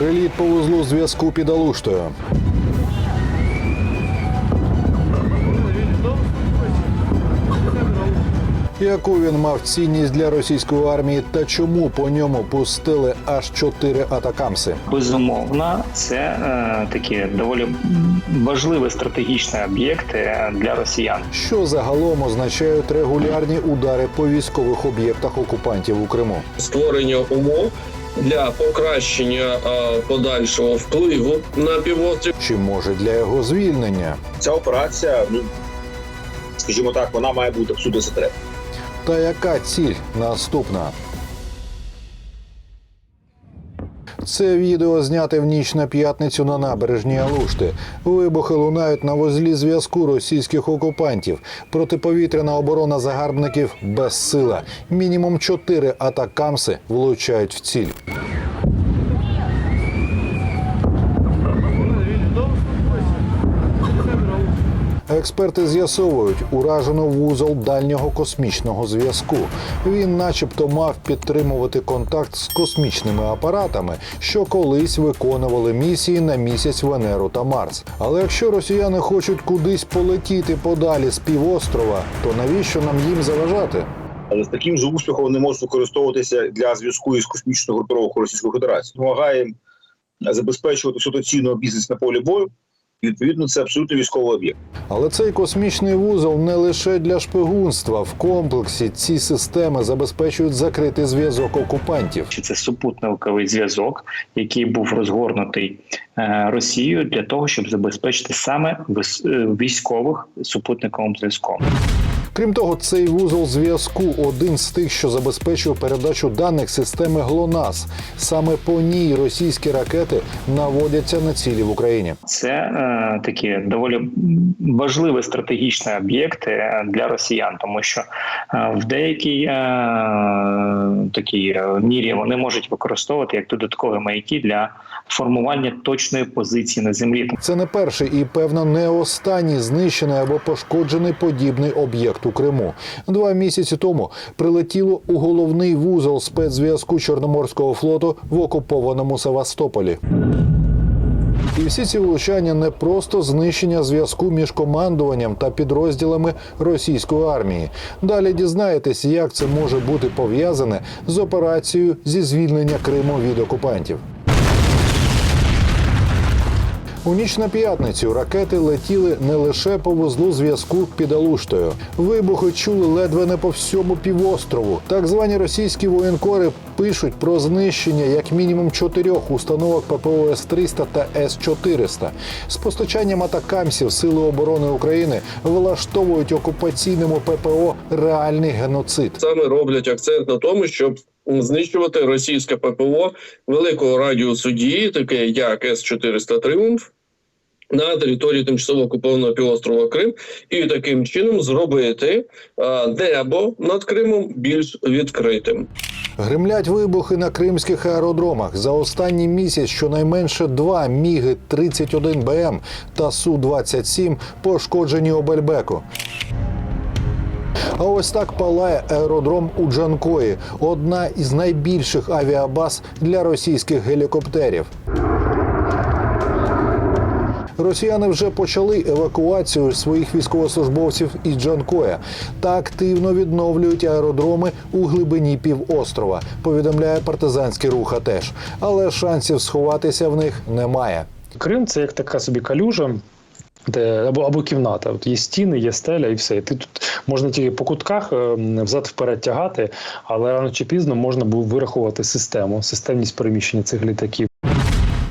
Приліт по вузлу зв'язку під Алуштою. Яку він мав цінність для російської армії та чому по ньому пустили аж чотири атакамси? Безумовно, це е, такі доволі важливі стратегічні об'єкти для росіян. Що загалом означають регулярні удари по військових об'єктах окупантів у Криму? створення умов для покращення а, подальшого впливу на півострів. Чи може для його звільнення? ця операція, ну скажімо так, вона має бути всюди секрет. Та яка ціль наступна? Це відео зняте в ніч на п'ятницю на набережній Алушти. Вибухи лунають на вузлі зв'язку російських окупантів. Протиповітряна оборона загарбників безсила. Мінімум чотири атакамси влучають в ціль. Експерти з'ясовують уражено вузол дальнього космічного зв'язку. Він, начебто, мав підтримувати контакт з космічними апаратами, що колись виконували місії на місяць Венеру та Марс. Але якщо росіяни хочуть кудись полетіти подалі з півострова, то навіщо нам їм заважати? Але з таким же успіхом вони можуть використовуватися для зв'язку із космічною групировкою Російської Федерації. Допомагає забезпечувати ситуаційного бізнес на полі бою. І, відповідно, це абсолютно військовий об'єкт. Але цей космічний вузол не лише для шпигунства. В комплексі ці системи забезпечують закритий зв'язок окупантів. Чи це супутниковий зв'язок, який був розгорнутий е, Росією для того, щоб забезпечити саме е, військових супутниковим зв'язком? Крім того, цей вузол зв'язку один з тих, що забезпечує передачу даних системи ГЛОНАС. Саме по ній російські ракети наводяться на цілі в Україні. Це е, такі доволі важливі стратегічні об'єкти е, для росіян, тому що е, в деякій е, такій мірі вони можуть використовувати як додаткові маяки для формування точної позиції на землі. Це не перший і певно не останній знищений або пошкоджений подібний об'єкт у Криму. Два місяці тому прилетіло у головний вузол спецзв'язку Чорноморського флоту в окупованому Севастополі. І всі ці влучання не просто знищення зв'язку між командуванням та підрозділами російської армії. Далі дізнаєтесь, як це може бути пов'язане з операцією зі звільнення Криму від окупантів. У ніч на п'ятницю ракети летіли не лише по вузлу зв'язку під Алуштою. Вибухи чули ледве не по всьому півострову. Так звані російські воєнкори пишуть про знищення як мінімум чотирьох установок ППО С-300 та С-400. З постачанням атакамсів Сили оборони України влаштовують окупаційному ППО реальний геноцид. Саме роблять акцент на тому, щоб знищувати російське ППО великого радіусу дії, таке як С-400 Тріумф. На території тимчасово окупованого півострова Крим, і таким чином зробити небо над Кримом більш відкритим. Гримлять вибухи на кримських аеродромах. За останній місяць щонайменше два міги 31 БМ та су 27 пошкоджені у Бельбеку. А ось так палає аеродром у Джанкої, одна із найбільших авіабаз для російських гелікоптерів. Росіяни вже почали евакуацію своїх військовослужбовців із Джанкоя та активно відновлюють аеродроми у глибині півострова. Повідомляє партизанський рух АТЕШ. Але шансів сховатися в них немає. Крим це як така собі калюжа. Де або або кімната, от є стіни, є стеля, і все. Ти тут можна тільки по кутках е, взад вперед тягати, але рано чи пізно можна було вирахувати систему, системність переміщення цих літаків.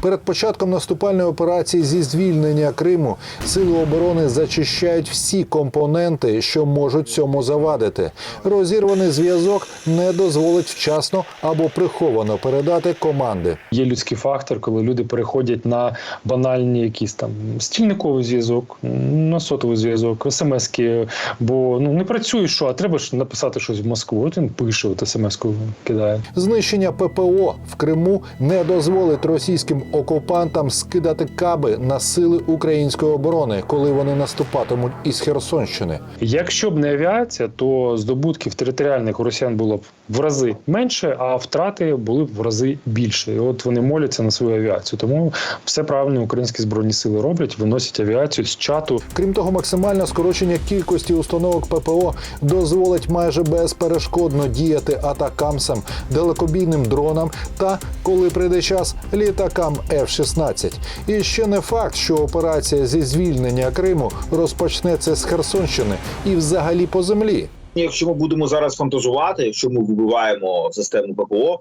Перед початком наступальної операції зі звільнення Криму сили оборони зачищають всі компоненти, що можуть цьому завадити. Розірваний зв'язок не дозволить вчасно або приховано передати команди. Є людський фактор, коли люди переходять на банальні якісь там стільниковий зв'язок, на сотовий зв'язок, смски, бо ну не працює, що, а треба ж написати щось в Москву. От він пише, от смс-ку кидає. Знищення ППО в Криму не дозволить російським окупантам скидати каби на сили української оборони, коли вони наступатимуть із Херсонщини. Якщо б не авіація, то здобутків територіальних росіян було б в рази менше, а втрати були б в рази більше. І от вони моляться на свою авіацію. Тому все правильно українські збройні сили роблять, виносять авіацію з чату. Крім того, максимальне скорочення кількості установок ППО дозволить майже безперешкодно діяти атакамсам, далекобійним дронам та, коли прийде час, літакам F-16. І ще не факт, що операція зі звільнення Криму розпочнеться з Херсонщини і взагалі по землі. Якщо ми будемо зараз фантазувати, якщо ми вибиваємо систему ППО,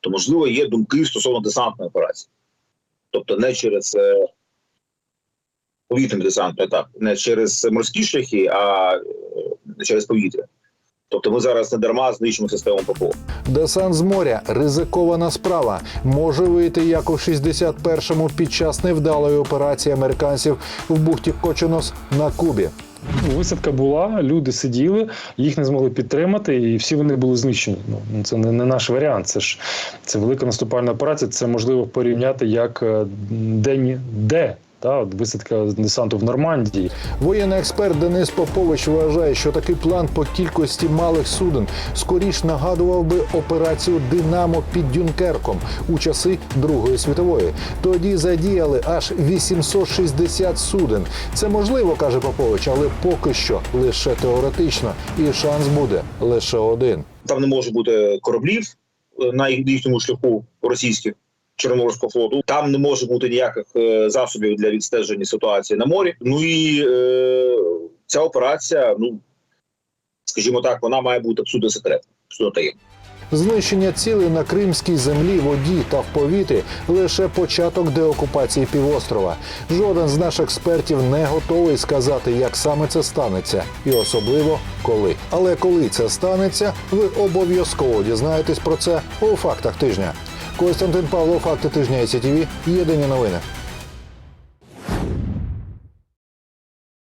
то можливо є думки стосовно десантної операції, тобто не через е, повітряний десант, не так, не через морські шляхи, а не через повітря. Тобто ми зараз не дарма знищимо систему ППО. Десант з моря ризикована справа. Може вийти як у 61-му під час невдалої операції американців в бухті Кочинос на Кубі. Ну, Висадка була, люди сиділи, їх не змогли підтримати, і всі вони були знищені. Ну це не, не наш варіант. Це ж це велика наступальна операція. Це можливо порівняти як е, день де. Та от висадка десанту в Нормандії. Воєнний експерт Денис Попович вважає, що такий план по кількості малих суден скоріш нагадував би операцію Динамо під Дюнкерком у часи Другої світової. Тоді задіяли аж 860 суден. Це можливо, каже Попович, але поки що лише теоретично, і шанс буде лише один. Там не може бути кораблів е, на їхньому шляху російських Чорноморського флоту. Там не може бути ніяких е, засобів для відстеження ситуації на морі. Ну і е, ця операція, ну скажімо так, вона має бути абсолютно секретна, абсолютно таємна. Знищення цілей на кримській землі, воді та в повітрі лише початок деокупації півострова. Жоден з наших експертів не готовий сказати, як саме це станеться, і особливо коли. Але коли це станеться, ви обов'язково дізнаєтесь про це у фактах тижня. Костянтин Павло, факти тижня ІСТВ. Єдині новини.